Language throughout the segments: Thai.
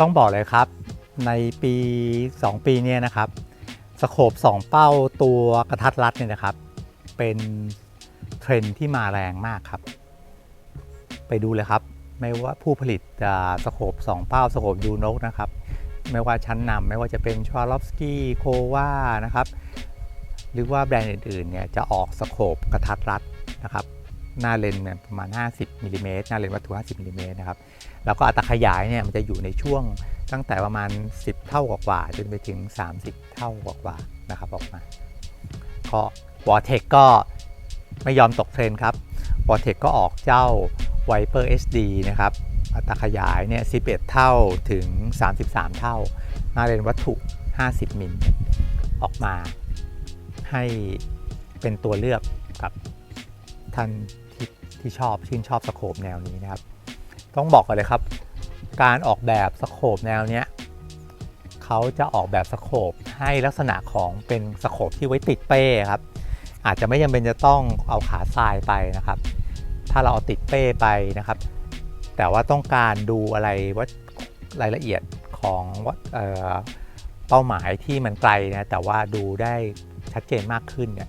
ต้องบอกเลยครับ ในปี 2 ปีเนี้นะครับสโคป2เป้าตัวกระทัดรัดเนี่ยนะครับ เป็นเทรนที่มาแรงมากครับ ไปดูเลยครับ ไม่ว่าผู้ผลิตอ่าสโคป2เป้าสโคปยูโนกนะครับ ไม่ว่าชั้นนำไม่ว่าจะเป็นชวาลอฟสกี้โควานะครับ หรือว่าแบรนด์อื่นๆเนี่ยจะออกสโคปกระทัดรัดนะครับ หน้าเลนเนี่ยประมาณ 50มิลลิเมตรหน้าเลนวัตถุ 50มิลลิเมตรนะครับแล้วก็อัตราขยายเนี่ยมันจะอยู่ในช่วงตั้งแต่ประมาณ 10 เท่ากว่าจนไปถึง 30 เท่ากว่านะครับออกมาก็วอเทคก็ไม่ยอมตกเทรนครับวอเทคก็ออกเจ้า Viper HD นะครับอัตราขยายเนี่ย 11 เท่าถึง 33 เท่า หน้าเลนวัตถุ 50 มิลออกมาให้เป็นตัวเลือกกับท่าน ที่ชอบชื่นชอบสโคปแนวนี้นะครับ ต้องบอกก่อนเลยครับ การออกแบบสโคปแนวเนี้ยเขาจะออกแบบสโคปให้ลักษณะของเป็นสโคปที่ไว้ติดเป้ครับ อาจจะไม่จำเป็นจะต้องเอาขาทรายไปนะครับ ถ้าเราเอาติดเป้ไปนะครับ แต่ว่าต้องการดูอะไรว่ารายละเอียดของวัดเอ่อเป้าหมายที่มันไกลนะแต่ว่าดูได้ชัดเจนมากขึ้นเนี่ย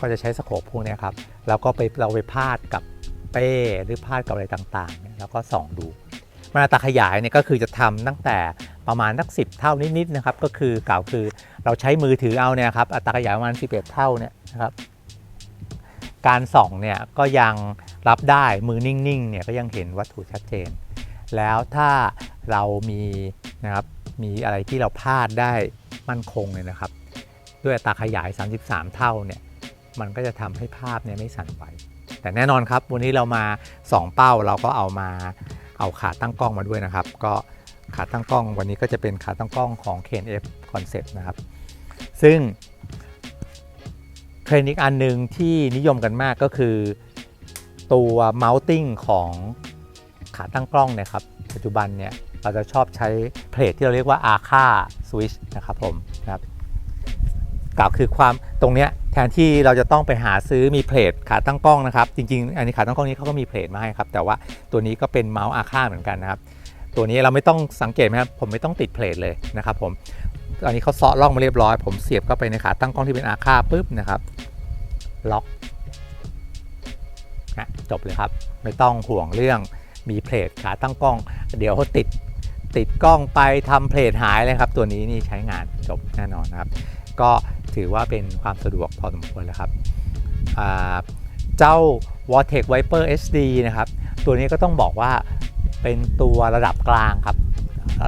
ก็จะใช้สโคปพวกเนี้ยครับ แล้วก็ไปเราไปพาดกับ เป้หรือพาดกับอะไรต่างๆเนี่ยแล้วก็ส่องดูมาตราขยายเนี่ยก็คือจะทำตั้งแต่ประมาณนักสิเท่านิดๆนะครับก็คือกล่าวคือเราใช้มือถือเอาเนี่ยครับอัตราขยายประมาณ 11 เท่าเนี่ยนะครับการส่องเนี่ยก็ยังรับได้มือนิ่งๆเนี่ยก็ยังเห็นวัตถุชัดเจน แล้วถ้าเรามีนะครับมีอะไรที่เราพลาดได้มั่นคงเนี่ยนะครับ ด้วยอัตราขยาย 33 เท่าเนี่ยมันก็จะทำให้ภาพเนี่ยไม่สั่นไหว แต่แน่นอนครับ วันนี้เรามา 2 เป้าเราก็เอามาเอาขาตั้งกล้องมาด้วยนะครับ ก็ขาตั้งกล้องวันนี้ก็จะเป็นขาตั้งกล้องของ KNF Concept นะครับ ซึ่งเทรนด์อีกอันหนึ่งที่นิยมกันมากก็คือ ตัว mounting ของขาตั้งกล้องนะครับ ปัจจุบันเนี่ยเราจะชอบใช้เพลทที่เราเรียกว่า Arca Switch นะครับผมนะครับ กล่าวคือความตรงเนี้ยแทนที่เราจะต้องไปหาซื้อมีเพลทขาตั้งกล้องนะครับ จริงๆ อันนี้ขาตั้งกล้องนี้เขาก็มีเพลทมาให้ครับ แต่ว่าตัวนี้ก็เป็นเมาส์ Arca เหมือนกันนะครับ ตัวนี้เราไม่ต้องสังเกตไหมครับผมไม่ต้องติดเพลทเลยนะครับผมอันนี้เขาเซาะร่องมาเรียบร้อย ผมเสียบเข้าไปในขาตั้งกล้องที่เป็นอาค่าปุ๊บนะครับล็อกจบเลยครับ ไม่ต้องห่วงเรื่องมีเพลทขาตั้งกล้อง เดี๋ยวเขาติดติดกล้องไปทำเพลทหายเลยครับ ตัวนี้นี่ใช้งานจบแน่นอนนะครับ ก็ ถือว่าเป็นความสะดวกพอสมควรแล้วครับอ่าเจ้า Vortex Viper HD นะครับ ตัวนี้ก็ต้องบอกว่าเป็นตัวระดับกลางครับ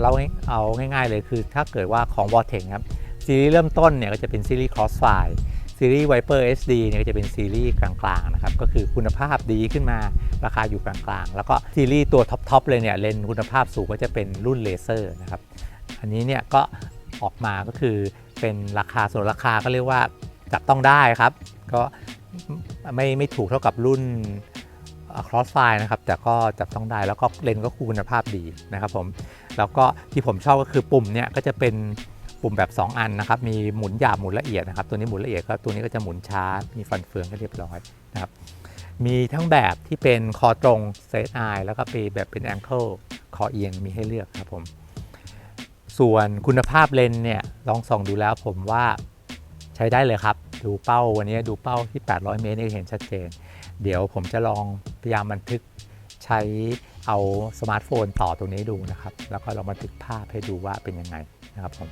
เราเอาง่ายๆเลยคือถ้าเกิดว่าของ Vortex ครับ ซีรีส์เริ่มต้นเนี่ยก็จะเป็นซีรีส์ Crossfire ซีรีส์ Viper HD เนี่ยก็จะเป็นซีรีส์กลางๆนะครับ ก็คือคุณภาพดีขึ้นมาราคาอยู่กลางๆ แล้วก็ซีรีส์ตัวท็อปๆเลยเนี่ยเลนคุณภาพสูงก็จะเป็นรุ่นเลเซอร์นะครับ อันนี้เนี่ยก็ออกมาก็คือ เป็นราคาส่วนราคาก็เรียกว่าจับต้องได้ครับ ก็ไม่ไม่ถูกเท่ากับรุ่น Crossfire นะครับ แต่ก็จับต้องได้แล้วก็เลนส์ก็คุณภาพดีนะครับผมแล้วก็ที่ผมชอบก็คือปุ่มเนี่ยก็จะเป็นปุ่มแบบ 2 อันนะครับ มีหมุนหยาบหมุนละเอียดนะครับ ตัวนี้หมุนละเอียดก็ตัวนี้ก็จะหมุนช้า มีฟันเฟืองก็เรียบร้อยนะครับ มีทั้งแบบที่เป็นคอตรงเซตไอแล้วก็เป็นแบบเป็นแองเกิลคอเอียงมีให้เลือกครับผม ส่วนคุณภาพเลนเนี่ย ลองส่องดูแล้วผมว่าใช้ได้เลยครับ ดูเป้าวันนี้ดูเป้าที่ 800 เมตรนี่เห็นชัดเจน เดี๋ยวผมจะลองพยายามบันทึกใช้เอาสมาร์ทโฟนต่อตรงนี้ดูนะครับ แล้วก็ลองบันทึกภาพให้ดูว่าเป็นยังไงนะครับผม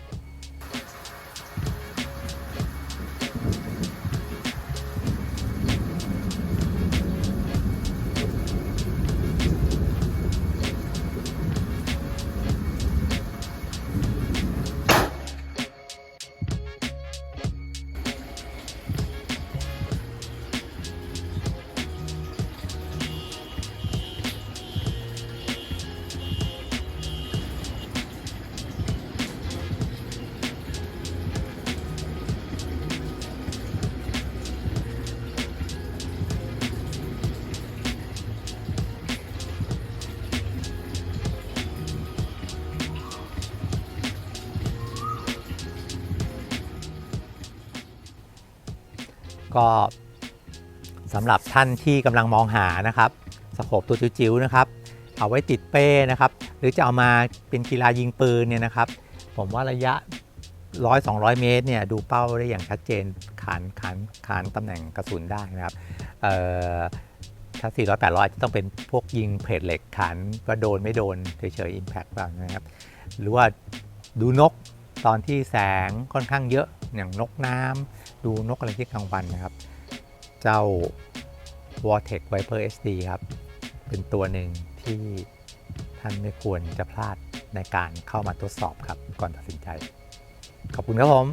ก็สำหรับท่านที่กำลังมองหานะครับสโคปตัวจิ๋วๆนะครับ เอาไว้ติดเป้นะครับ หรือจะเอามาเป็นกีฬายิงปืนเนี่ยนะครับ ผมว่าระยะ 100-200 เมตรเนี่ยดูเป้าได้อย่างชัดเจนขานขานขานตำแหน่งกระสุนได้นะครับเอ่อถ้า 400 800อาจจะต้องเป็นพวกยิงเพลทเหล็กขานว่าโดนไม่โดนเฉยๆ impact บ้างนะครับ หรือว่าดูนกตอนที่แสงค่อนข้างเยอะอย่างนกน้ำ ดูนกอะไรที่กลางวันนะครับ เจ้า Vortex Viper SD ครับ เป็นตัวหนึ่งที่ท่านไม่ควรจะพลาดในการเข้ามาทดสอบครับ ก่อนตัดสินใจ ขอบคุณครับผม